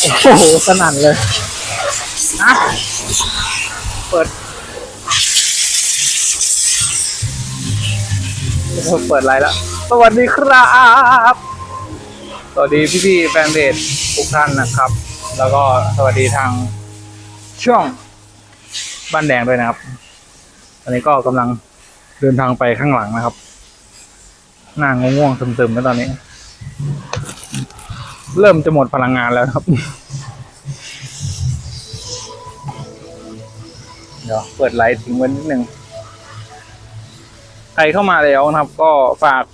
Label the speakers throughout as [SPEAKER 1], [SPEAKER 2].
[SPEAKER 1] โอ้โหสนั่นเลยนะเปิดเปิดไลน์แล้ว สวัสดีครับ สวัสดีพี่ๆแฟนเพจทุกท่านนะครับ แล้วก็สวัสดีทางช่องบ้านแดงด้วยนะครับ ตอนนี้ก็กำลังเดินทางไปข้างหลังนะครับ หน้าง่วงๆซึมๆแล้วตอนนี้ เริ่มจะหมดพลังงานแล้วครับ เดี๋ยวเปิดไลท์ทิ้งไว้นิดนึง ใครเข้ามาแล้วนะครับ ก็ฝาก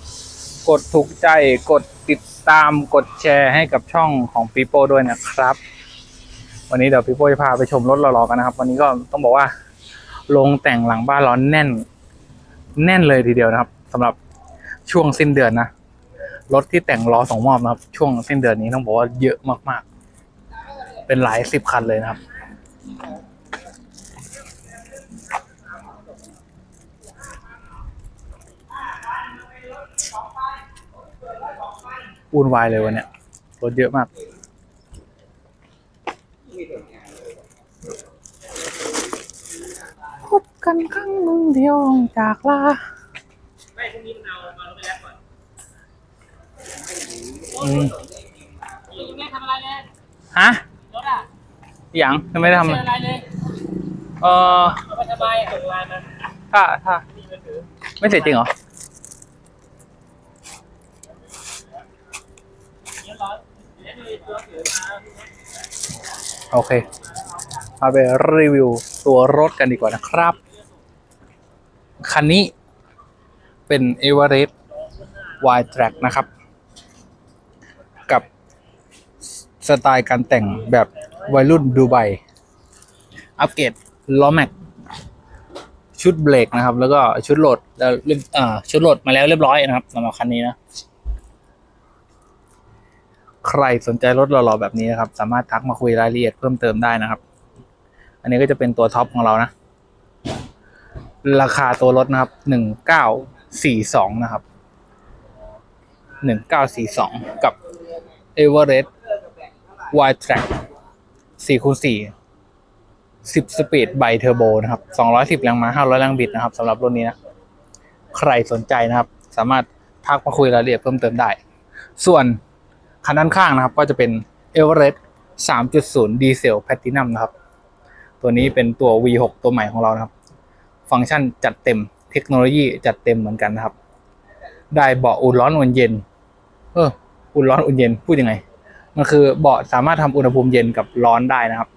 [SPEAKER 1] กดถูกใจกดติดตามกดแชร์ให้กับช่องของปีโป้ด้วยนะครับ วันนี้เดี๋ยวปีโป้จะพาไปชมรถรอๆกันนะครับ วันนี้ก็ต้องบอกว่าลงแต่งหลังบ้านร้อนแน่น แน่นเลยทีเดียวนะครับสำหรับช่วงสิ้นเดือนนะ รถที่แต่งล้อสองมอบนะครับ ช่วงสิ้นเดือนนี้ต้องบอกว่าเยอะมากๆ เป็นหลายสิบคันเลยนะครับวุ่นวายเลยวันเนี้ยรถเยอะมากพบกันครั้งหนึ่งเดียวจากลา
[SPEAKER 2] ไม่พรุ่งนี้มันเอามาลงไปแล้วก่อน
[SPEAKER 1] อืม
[SPEAKER 2] ยังไม่ทำอะไรเลย
[SPEAKER 1] ฮะ
[SPEAKER 2] รถอะอ
[SPEAKER 1] ยังยังไม่ได้ทำ
[SPEAKER 2] ไม่อะไรเลย
[SPEAKER 1] เออ
[SPEAKER 2] เอาไปทำไมส่งไลน์มา
[SPEAKER 1] ถ้าถ้า
[SPEAKER 2] นี่มันถือ
[SPEAKER 1] ไม่เสร็จจริงเหรอ
[SPEAKER 2] เดี๋ยวรอเดี๋ยวมีตัวถือมา
[SPEAKER 1] โอเคมาไปรีวิวตัวรถกันดีกว่านะครับ คันนี้เป็น e v e r e s t Y Track นะครับ สไตล์การแต่งแบบวัยรุ่นดูไบอัปเกรดล้อแม็กชุดเบรกนะครับ แล้วก็ชุดโหลดแล้วเรียบอ่าชุดโหลดมาแล้วเรียบร้อยนะครับสำหรับคันนี้นะ ใครสนใจรถหล่อๆแบบนี้นะครับ สามารถทักมาคุยรายละเอียดเพิ่มเติมได้นะครับ อันนี้ก็จะเป็นตัวท็อปของเรานะ ราคาตัวรถนะครับหนึ่งเก้าสี่สองนะครับหนึ่งเก้าสี่สองกับ e v e r e s t Y Track สี่คูณสี่สิบสปีดไบเทอร์โบนะครับสองร้อยสิบแรงม้าห้าร้อยแรงบิดนะครับสำหรับรุ่นนี้นะ ใครสนใจนะครับ สามารถทักมาคุยรายละเอียดเพิ่มเติมได้ ส่วนคันด้านข้างนะครับ ก็จะเป็น e v e r e s t 3.0 ดีเซลแพ t ตินัมนะครับ ตัวนี้เป็นตัว V6 ตัวใหม่ของเรานะครับ ฟังก์ชันจัดเต็มเทคโนโลยีจัดเต็มเหมือนกันนะครับ ได้เบาะอุ่นร้อนอุ่นเย็น เออ อุ่นร้อนอุ่นเย็นพูดยังไง มันคือเบาะสามารถทำอุณหภูมิเย็นกับร้อนได้นะครับ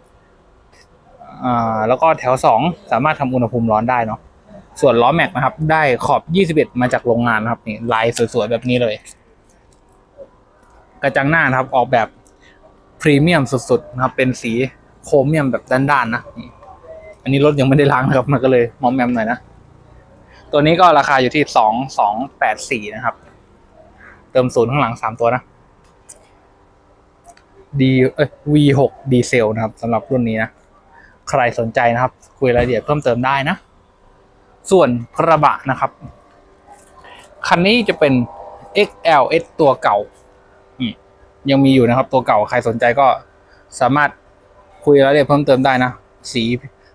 [SPEAKER 1] อ่าแล้วก็แถว2สามารถทำอุณหภูมิร้อนได้เนาะส่วนล้อแม็กนะครับ ได้ขอบ21มาจากโรงงานนะครับนี่ลายสวยๆแบบนี้เลย กระจังหน้านะครับออกแบบพรีเมียมสุดๆนะครับ เป็นสีโครเมียมแบบด้านๆนะอันนี้รถยังไม่ได้ล้างนะครับ มันก็เลยมอมแมมหน่อยนะ ตัวนี้ก็ราคาอยู่ที่สองสองแปดสี่นะครับ เติมศูนย์ข้างหลังสามตัวนะ ดีเอ้ย V6 ดีเซลนะครับสำหรับรุ่นนี้นะ ใครสนใจนะครับ คุยรายละเอียดเพิ่มเติมได้นะ ส่วนกระบะนะครับ คันนี้จะเป็น XLS ตัวเก่ายังมีอยู่นะครับ ตัวเก่าใครสนใจก็สามารถคุยรายละเอียดเพิ่มเติมได้นะ สี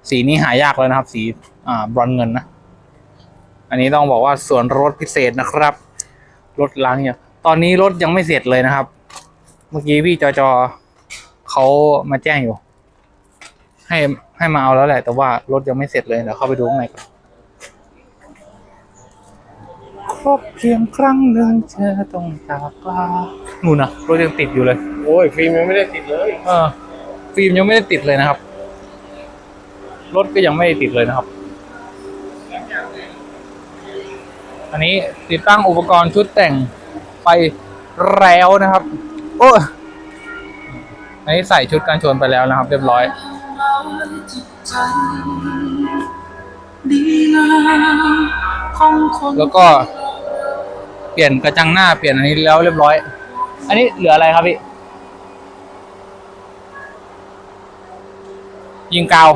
[SPEAKER 1] สีนี้หายากแล้วนะครับ สีอ่าบรอนเงินนะ อันนี้ต้องบอกว่าส่วนรถพิเศษนะครับ รถล้างเนี่ยตอนนี้รถยังไม่เสร็จเลยนะครับ มื่อกี้พี่จอจอเขามาแจ้งอยู่ ให้ให้มาเอาแล้วแหละ แต่ว่ารถยังไม่เสร็จเลยเดี๋ยวเข้าไปดูข้างในก่อนครบเพียงครั้งหนึ่งเธอต้องจากลานู่นนะรถยังติดอยู่เลย
[SPEAKER 2] โอ้ยฟิล์มยังไม่ได้ติดเลย
[SPEAKER 1] เออ ฟิล์มยังไม่ได้ติดเลยนะครับ รถก็ยังไม่ได้ติดเลยนะครับ อันนี้ติดตั้งอุปกรณ์ชุดแต่งไปแล้วนะครับ โอ้อันนี้ใส่ชุดกันชนไปแล้วนะครับ เรียบร้อย แล้วก็ เปลี่ยนกระจังหน้าเปลี่ยนอันนี้แล้วเรียบร้อย อันนี้เหลืออะไรครับพี่ยิงกาว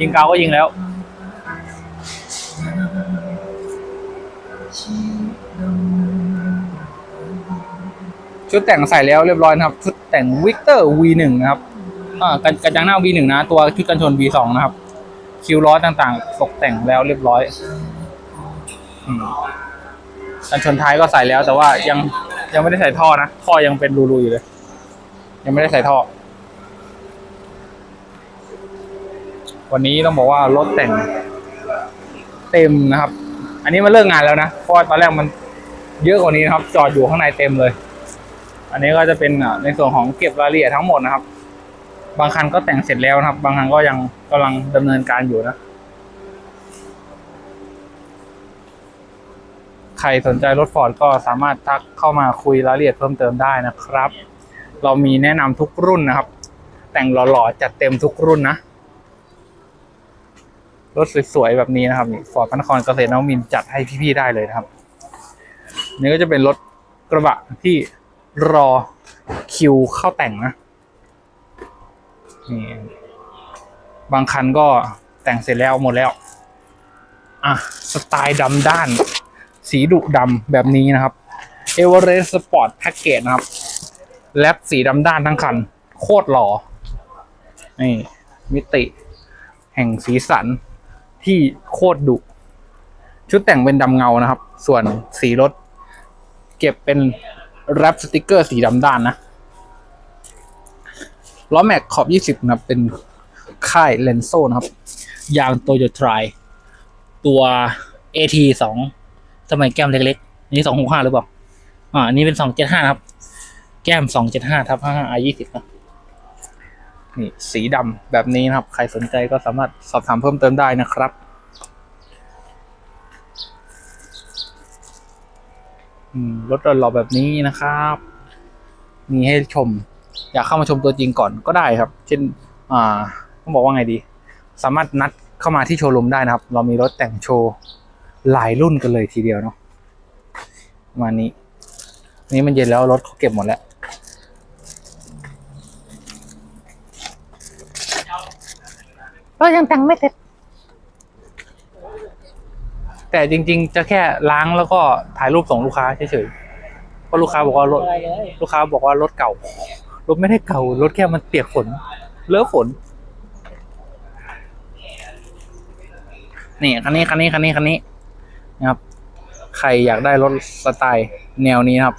[SPEAKER 1] ยิงกาวก็ยิงแล้ว ชุดแต่งใส่แล้วเรียบร้อยนะครับ ชุดแต่งวิกเตอร์ V1 นะครับอ่ากันกันยางหน้า V1 นะ ตัวชุดกันชน V2 นะครับ คิวล้อต่างๆ ตกแต่งแล้วเรียบร้อยอืมกันชนท้ายก็ใส่แล้ว แต่ว่ายังยังไม่ได้ใส่ท่อนะ ท่อยังเป็นรูๆอยู่เลย ยังไม่ได้ใส่ท่อ วันนี้ต้องบอกว่ารถแต่งเต็มนะครับ อันนี้มันเลิกงานแล้วนะ เพราะตอนแรกมันเยอะกว่านี้นะครับ จอดอยู่ข้างในเต็มเลย อันนี้ก็จะเป็นในส่วนของเก็บรายละเอียดทั้งหมดนะครับ บางคันก็แต่งเสร็จแล้วนะครับ บางคันก็ยังกำลังดำเนินการอยู่นะ ใครสนใจรถฟอร์ดก็สามารถทักเข้ามาคุยรายละเอียดเพิ่มเติมได้นะครับ เรามีแนะนำทุกรุ่นนะครับ แต่งหล่อๆจัดเต็มทุกรุ่นนะรถสวยๆแบบนี้นะครับฟอร์ดพระนครเกษตรนวมินจัดให้พี่ๆได้เลยนะครับ นี่ก็จะเป็นรถกระบะที่ รอคิวเข้าแต่งนะนี่บางคันก็แต่งเสร็จแล้วหมดแล้ว อะ สไตล์ดำด้าน สีดุดำแบบนี้นะครับ e v e r e s t Sport Package นะครับ แลบสีดำด้านทั้งคัน โคตรหล่อ นี่ มิติ แห่งสีสันที่โคตรดุ ชุดแต่งเป็นดำเงานะครับ ส่วนสีรถ เก็บเป็น แรปสติกเกอร์สีดำด้านนะล้อแม็กขอบ 20 นะครับ เป็นค่ายเลนโซนะครับ ยางโตโยทรายตัว AT 2สมัยแก้มเล็กๆอันนี้265 หรือเปล่า อ่านนี้เป็น 275 ครับ แก้ม 275ทับ55 i 20นะนี่ สีดำแบบนี้นะครับ ใครสนใจก็สามารถสอบถามเพิ่มเติมได้นะครับ อืม รถหล่อแบบนี้นะครับ มีให้ชม อยากเข้ามาชมตัวจริงก่อนก็ได้ครับ เช่น อ่าต้องบอกว่าไงดี สามารถนัดเข้ามาที่โชว์รูมได้นะครับ เรามีรถแต่งโชว์หลายรุ่นกันเลยทีเดียวเนาะมานี้ นี่มันเย็นแล้วรถเขาเก็บหมดแล้ว
[SPEAKER 3] ก็ยังแต่งไม่เสร็จ
[SPEAKER 1] แต่จริง ๆ จะแค่ล้างแล้วก็ถ่ายรูปส่งลูกค้าเฉยๆเพราะลูกค้าบอกว่ารถ
[SPEAKER 2] อะไรเลย
[SPEAKER 1] ลูกค้าบอกว่ารถเก่ารถไม่ได้เก่ารถแค่มันเปียกฝนเลอะฝน นี่คันนี้คันนี้คันนี้คันนี้นะครับ ใครอยากได้รถสไตล์แนวนี้นะครับ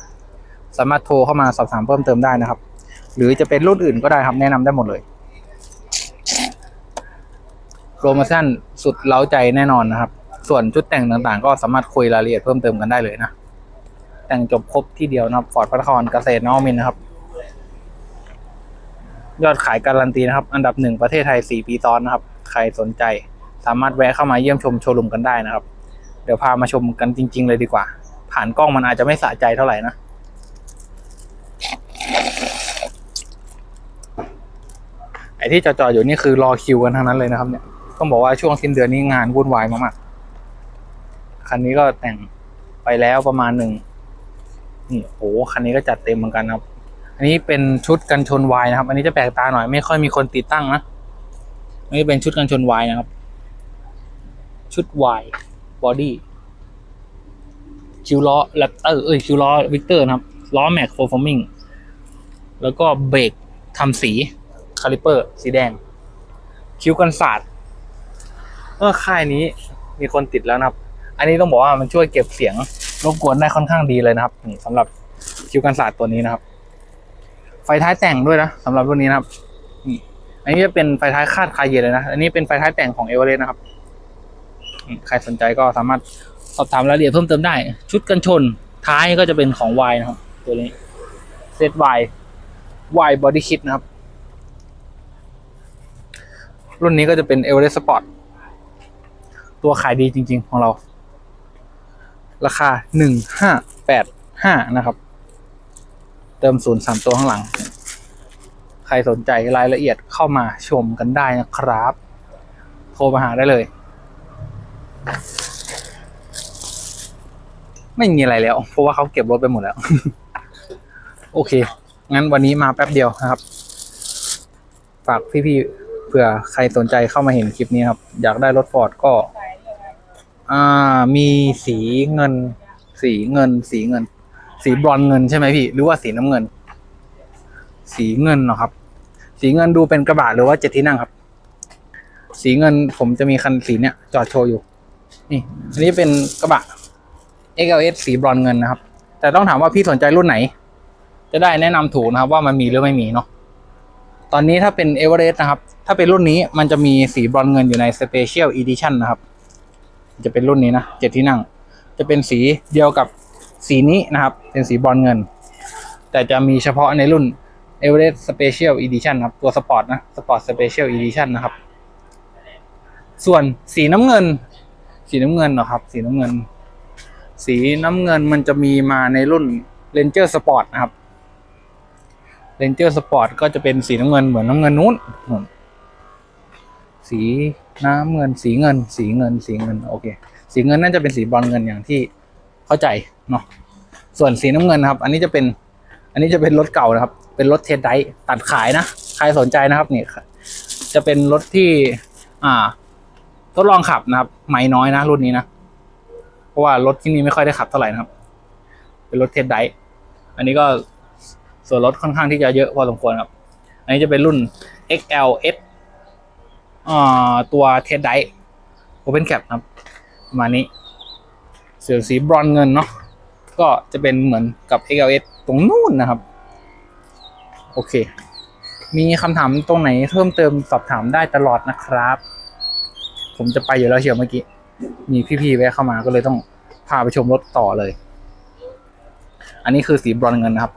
[SPEAKER 1] สามารถโทรเข้ามาสอบถามเพิ่มเติมได้นะครับ หรือจะเป็นรุ่นอื่นก็ได้ครับแนะนำได้หมดเลยโปรโมชั่นสุดเล้าใจแน่นอนนะครับ ส่วนชุดแต่งต่างๆ ก็สามารถคุยรายละเอียดเพิ่มเติมกันได้เลยนะ แต่งจบครบที่เดียวนะครับฟอร์ดพระนครเกษตรนวมินนะครับ ยอดขายการันตีนะครับ อันดับหนึ่งประเทศไทยสี่ปีซ้อนนะครับ ใครสนใจสามารถแวะเข้ามาเยี่ยมชมโชว์รูมกันได้นะครับ เดี๋ยวพามาชมกันจริง ๆ เลยดีกว่า ผ่านกล้องมันอาจจะไม่สะใจเท่าไหร่นะไอที่จอดๆอยู่นี่คือรอคิวกันทั้งนั้นเลยนะครับเนี่ย ต้องบอกว่าช่วงสิ้นเดือนนี้งานวุ่นวายมากๆ คันนี้ก็แต่งไปแล้วประมาณหนึ่งนี่โอ้โหคันนี้ก็จัดเต็มเหมือนกันครับ อันนี้เป็นชุดกันชนวายนะครับ อันนี้จะแปลกตาหน่อยไม่ค่อยมีคนติดตั้งนะอันนี้เป็นชุดกันชนวายนะครับ ชุดวายบอดี้คิวล้อแรปเตอร์เอ้ยคิวล้อวิกเตอร์นะครับล้อแม็กโฟฟอร์มิงแล้วก็เบรกทำสีคาลิเปอร์ สีแดง คิ้วกันศาสตร์เออค่ายนี้มีคนติดแล้วนะครับ อันนี้ต้องบอกว่ามันช่วยเก็บเสียงรบกวนได้ค่อนข้างดีเลยนะครับนี่สำหรับคิวกันศาสตร์ตัวนี้นะครับ ไฟท้ายแต่งด้วยนะสำหรับรุ่นนี้นะครับนี่อันนี้จะเป็นไฟท้ายคาดคาเยนเลยนะอันนี้เป็นไฟท้ายแต่งของเอเวอเรสต์นะครับใครสนใจก็สามารถสอบถามรายละเอียดเพิ่มเติมได้ ชุดกันชนท้ายก็จะเป็นของ Y นะครับ ตัวนี้เซต Y Y Body Kit นะครับ รุ่นนี้ก็จะเป็น e v e r e s t Sport ตัวขายดีจริง ๆ ของเรา ราคาหนึ่งห้าแปดห้านะครับ เติมศูนย์สามตัวข้างหลัง ใครสนใจรายละเอียดเข้ามาชมกันได้นะครับ โทรมาหาได้เลย ไม่มีอะไรแล้ว เพราะว่าเขาเก็บรถไปหมดแล้ว โอเค งั้นวันนี้มาแป๊บเดียวนะครับ ฝากพี่ๆเผื่อใครสนใจเข้ามาเห็นคลิปนี้ครับ อยากได้รถฟอร์ดก็ อ่า มีสีเงิน สีเงิน สีเงิน สีบรอนเงินใช่ไหมพี่ หรือว่าสีน้ำเงิน สีเงินเหรอครับ สีเงินดูเป็นกระบะหรือว่าเจ็ดที่นั่งครับ สีเงินผมจะมีคันสีเนี้ยจอดโชว์อยู่ นี่อันนี้เป็นกระบะ XLS สีบรอนเงินนะครับ แต่ต้องถามว่าพี่สนใจรุ่นไหน จะได้แนะนำถูกนะครับ ว่ามันมีหรือไม่มีเนาะ ตอนนี้ถ้าเป็น e v e r e s t นะครับ ถ้าเป็นรุ่นนี้มันจะมีสีบรอนเงินอยู่ใน Special Edition นะครับ จะเป็นรุ่นนี้นะเจ็ดที่นั่ง จะเป็นสีเดียวกับสีนี้นะครับ เป็นสีบอนซ์เงิน แต่จะมีเฉพาะในรุ่น e v e r e s t Special Edition ครับ ตัวสปอร์ตนะสปอร์ต Special Edition นะครับ ส่วนสีน้ำเงิน สีน้ำเงินเหรอครับ สีน้ำเงิน สีน้ำเงินมันจะมีมาในรุ่น Ranger Sport นะครับ Ranger Sport ก็จะเป็นสีน้ำเงินเหมือนน้ำเงินนู้น สี น้ำเงินสีเงิน สีเงิน สีเงินโอเค สีเงินน่าจะเป็นสีบอนซ์เงินอย่างที่เข้าใจเนาะส่วนสีน้ำเงินนะครับ อันนี้จะเป็น อันนี้จะเป็นรถเก่านะครับ เป็นรถเทสไดตัดขายนะใครสนใจนะครับนี่จะเป็นรถที่ อ่า ทดลองขับนะครับ ไม่น้อยนะรุ่นนี้นะเพราะว่ารถที่นี่ไม่ค่อยได้ขับเท่าไหร่นะครับ เป็นรถเทสไดอันนี้ก็ส่วนลดค่อนข้างที่จะเยอะพอสมควรครับ อันนี้จะเป็นรุ่น XLS ตัวเทสไดร์ Open Cap นะครับประมาณนี้ส่วนสีบรอนเงินเนาะก็จะเป็นเหมือนกับ XLS ตรงนู่นนะครับ โอเค มีคำถามตรงไหนเพิ่มเติมสอบถามได้ตลอดนะครับ ผมจะไปอยู่แล้วเชียวเมื่อกี้ มีพี่ๆแวะเข้ามาก็เลยต้องพาไปชมรถต่อเลย อันนี้คือสีบรอนเงินนะครับ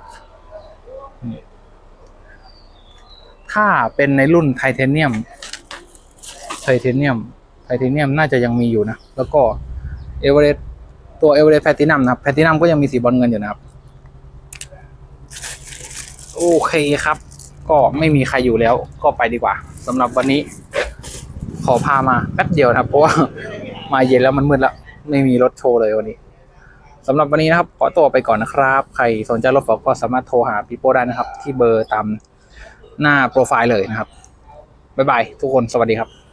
[SPEAKER 1] ถ้าเป็นในรุ่นไทเทเนียม ไทเทเนียมไทเทเนียมน่าจะยังมีอยู่นะ แล้วก็เอเวอเรสต์ตัวเอเวอเรสต์แพลตินัมนะครับแพลตินัมก็ยังมีสีบอนซ์เงินอยู่นะครับ โอเคครับ ก็ไม่มีใครอยู่แล้วก็ไปดีกว่าสำหรับวันนี้ ขอพามาแป๊บเดียวนะครับ เพราะว่ามาเย็นแล้วมันมืดแล้ว ไม่มีรถโชว์เลยวันนี้สำหรับวันนี้นะครับ ขอตัวไปก่อนนะครับ ใครสนใจรถฝอกก็สามารถโทรหาพี่โป้ได้นะครับ ที่เบอร์ตามหน้าโปรไฟล์เลยนะครับบ๊ายบายทุกคนสวัสดีครับ